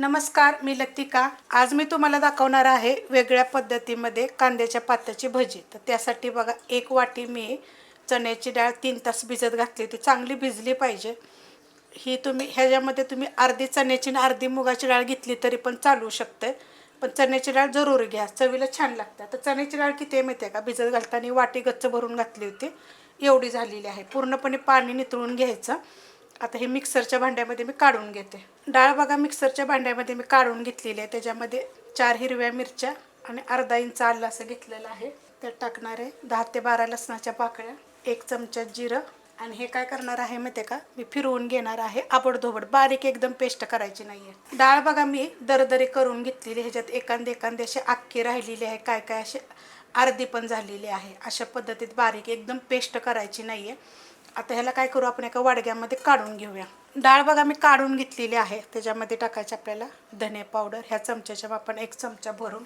नमस्कार मी लतिका. आज मी तुम्हाला दाखवणार आहे वेगळ्या पद्धतीमध्ये कांद्याच्या पात्याची भजी. तर त्यासाठी बघा एक वाटी मी चण्याची डाळ तीन तास भिजत घातली होती. चांगली भिजली पाहिजे. ही तुम्ही ह्याच्यामध्ये तुम्ही अर्धी चण्याची आणि अर्धी मुगाची डाळ घेतली तरी पण चालू शकते पण चण्याची डाळ जरूर घ्या. चवीला छान लागते तर चण्याची डाळ किती आहे माहिती आहे का? भिजत घालताना वाटी गच्च भरून घातली होती. एवढी झालेली आहे. पूर्णपणे पाणी नितळून घ्यायचं. आता हे मिक्सरच्या भांड्यामध्ये मी काढून घेते. डाळ बघा मिक्सरच्या भांड्यामध्ये मी काढून घेतलेली आहे. त्याच्यामध्ये चार हिरव्या मिरच्या आणि अर्धा इंच आलं असं घेतलेलं आहे. त्यात टाकणार आहे दहा ते बारा लसणाच्या पाकळ्या एक चमचा जिरं. आणि हे काय करणार आहे माहिती आहे का? मी फिरवून घेणार आहे आबडधोबड. बारीक एकदम पेस्ट करायची नाही आहे डाळ बघा मी दरदरी करून घेतलेली ह्याच्यात एखादे एखादे अशी आख्खी राहिलेली आहे. काय काय असे अर्धी पण झालेली आहे. अशा पद्धतीत बारीक एकदम पेस्ट करायची नाही आहे आता ह्याला काय करू आपण? एका वाडग्यामध्ये काढून घेऊया. डाळ बघा मी काढून घेतलेली आहे. त्याच्यामध्ये टाकायची आपल्याला धने पावडर ह्या चमच्याच्या आपण एक चमचा भरून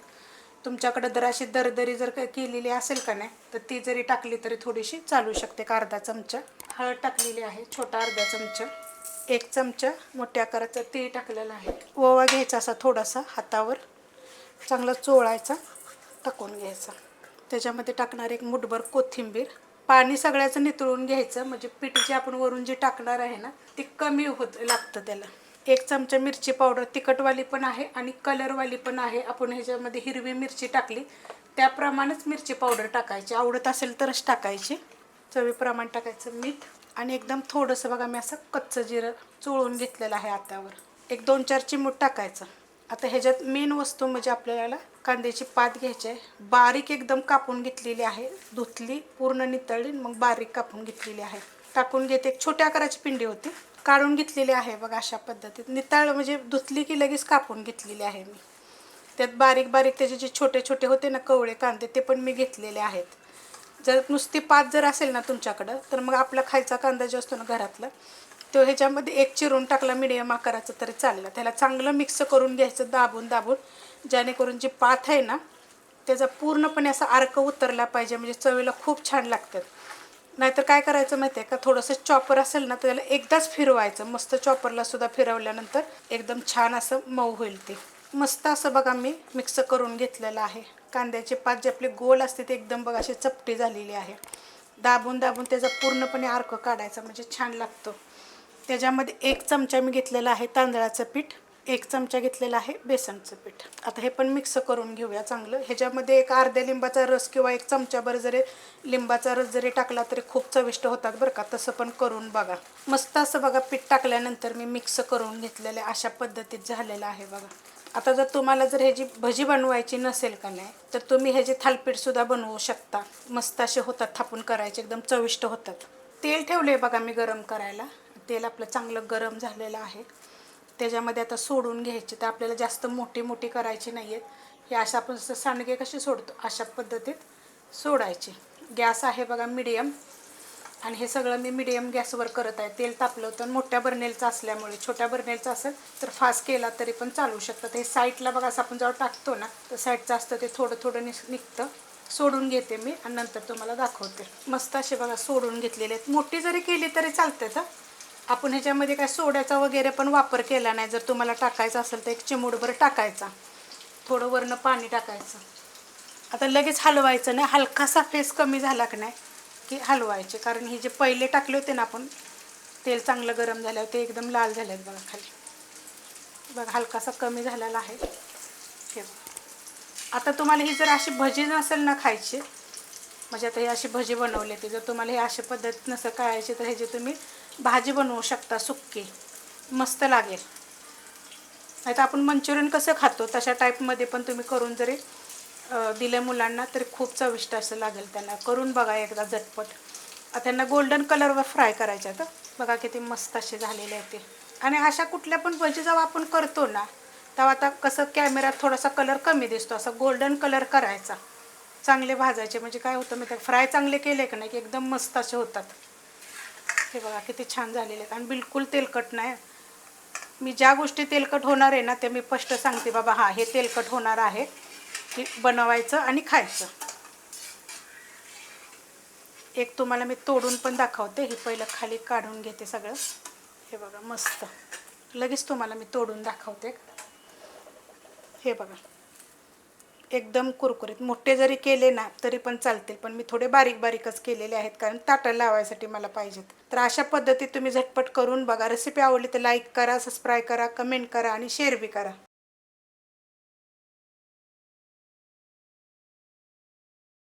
तुमच्याकडे जर अशी दरदरी जर केलेली असेल का नाही तर ती जरी टाकली तरी थोडीशी चालू शकते का अर्धा चमचा. हळद टाकलेली आहे छोटा अर्धा चमचा. एक चमचा मोठ्या आकाराचा तीळ टाकलेला आहे. ओवा घ्यायचा असा थोडासा हातावर. चांगला चोळायचा टाकून घ्यायचा. त्याच्यामध्ये टाकणार एक मुठभर कोथिंबीर. पाणी सगळ्याचं नितळून घ्यायचं म्हणजे पीठ जे आपण वरून जे टाकणार आहे ना ते कमी होत लागतं त्याला. एक चमचा मिरची पावडर तिखटवाली पण आहे आणि कलरवाली पण आहे. आपण ह्याच्यामध्ये हिरवी मिरची टाकली त्याप्रमाणेच मिरची पावडर टाकायची. आवडत असेल तरच टाकायची. चवीप्रमाणे टाकायचं मीठ आणि एकदम थोडंसं बघा मी असं कच्चं जिरं चोळून घेतलेलं आहे आतावर. एक दोन चार चिमूट टाकायचं. आता ह्याच्यात मेन वस्तू म्हणजे आपल्याला कांद्याची पात घ्यायची आहे. बारीक एकदम कापून घेतलेली आहे. धुतली पूर्ण नितळली मग बारीक कापून घेतलेली आहे. टाकून घेते. एक छोट्या आकाराची पिंडी होती. काढून घेतलेली आहे बघा अशा पद्धतीत. नितळ म्हणजे धुतली की लगेच कापून घेतलेली आहे मी. त्यात बारीक बारीक त्याचे जे छोटे छोटे होते ना कवळे कांदे ते पण मी घेतलेले आहेत. जर नुसती पात जर असेल ना तुमच्याकडं तर मग आपला खायचा कांदा जो असतो ना घरातला तो ह्याच्यामध्ये एक चिरून टाकला मिडियम आकाराचं तरी चाललं. त्याला चांगलं मिक्स करून घ्यायचं दाबून दाबून. जेणेकरून जी पात आहे ना त्याचा पूर्णपणे असा अर्क उतरला पाहिजे. म्हणजे चवीला खूप छान लागतात. नाहीतर काय करायचं माहिती आहे का? थोडंसं चॉपर असेल ना तर त्याला एकदाच फिरवायचं. मस्त चॉपरला सुद्धा फिरवल्यानंतर एकदम छान असं मऊ होईल ते. मस्त असं बघा मी मिक्स करून घेतलेलं आहे. कांद्याचे पात जे आपले गोल असते ते एकदम बघा अशी चपटी झालेली आहे. दाबून दाबून त्याचा पूर्णपणे अर्क काढायचा. म्हणजे छान लागतो. त्याच्यामध्ये एक चमचा मी घेतलेला आहे तांदळाचं पीठ एक चमचा घेतलेला आहे बेसनचं पीठ. आता हे पण मिक्स करून घेऊया चांगलं. ह्याच्यामध्ये एक अर्ध्या लिंबाचा रस किंवा एक चमच्याभर जरी लिंबाचा रस जरी टाकला तरी खूप चविष्ट होतात बरं का. तसं पण करून बघा. मस्त असं बघा पीठ टाकल्यानंतर मी मिक्स करून घेतलेलं आहे. अशा पद्धतीत झालेलं आहे बघा. आता जर तुम्हाला जर ह्याची भजी बनवायची नसेल का नाही तर तुम्ही ह्याचे थालपीठसुद्धा बनवू शकता. मस्त असे होतात थापून करायचे एकदम चविष्ट होतात. तेल ठेवले बघा मी गरम करायला. तेल आपलं चांगलं गरम झालेलं आहे. त्याच्यामध्ये आता सोडून घ्यायची तर आपल्याला जास्त मोठी मोठी करायची नाही आहेत हे अशा आपण जसं सांडगे कसे सोडतो? अशा पद्धतीत सोडायचे. गॅस आहे बघा मिडियम आणि हे सगळं मी मिडियम गॅसवर करत आहे. तेल तापलं होतं आणि मोठ्या बर्नेलचं असल्यामुळे. छोट्या बर्नेलचं असेल तर फास्ट केला तरी पण चालू शकतं. हे साईडला बघा असं आपण जेव्हा टाकतो ना तर साईडचं असतं ते थोडं थोडं निस निघतं. सोडून घेते मी आणि नंतर तुम्हाला दाखवते. मस्त असे बघा सोडून घेतलेले आहेत. मोठी जरी केली तरी चालते तर. आपण ह्याच्यामध्ये काय सोड्याचा वगैरे पण वापर केला नाही. जर तुम्हाला टाकायचं असेल तर एक चिमूडभर टाकायचा. थोडं वरनं पाणी टाकायचं. आता लगेच हलवायचं नाही. हलकासा फेस कमी झाला की नाही की हलवायचे. कारण हे जे पहिले टाकले होते ना आपण तेल चांगलं गरम झाल्यावर ते एकदम लाल झाले आहेत बघा खाली. बघा हलकासा कमी झालेला आहे. आता तुम्हाला ही जर अशी भजी नसेल ना खायची म्हणजे आता ही अशी भजी बनवली ती जर तुम्हाला ही अशी पद्धत नसेल करायची तर ह्याची तुम्ही भाजी बनवू शकता सुक्की. मस्त लागेल. नाही तर आपण मंचुरियन कसं खातो तशा टाईपमध्ये पण तुम्ही करून जरी दिले दिलं मुलांना तरी खूप चविष्ट असं लागेल त्यांना. करून बघा एकदा झटपट. त्यांना गोल्डन कलरवर फ्राय करायच्या तर बघा किती मस्त असे झालेले आहेत ते. आणि अशा कुठल्या पण भजी जेव्हा आपण करतो ना तेव्हा आता कसं कॅमेऱ्यात थोडासा कलर कमी दिसतो. असा गोल्डन कलर करायचा. चांगले भाजायचे. म्हणजे काय होतं मी फ्राय चांगले केले का नाही की एकदम मस्त असे होतात. हे बघा किती छान झालेले आहेत. आणि बिलकुल तेलकट नाही. मी ज्या गोष्टी तेलकट होणार आहे ना ते मी स्पष्ट सांगते. बाबा हां हे तेलकट होणार आहे. की बनवायचं आणि खायचं. एक तुम्हाला मी तोडून पण दाखवते. हे पहिलं खाली काढून घेते सगळं. हे बघा मस्त. लगेच तुम्हाला मी तोडून दाखवते. हे बघा. एकदम कुरकुरीत. मोठे जरी केले ना तरी पण चालतील. पण मी थोडे बारीक बारीकच केलेले आहेत कारण ताटाला लावायसाठी मला पाहिजेत. तर अशा पद्धतीत तुम्ही झटपट करून बघा. रेसिपी आवडली तर लाईक करा सबस्क्राईब करा कमेंट करा आणि शेअर बी करा.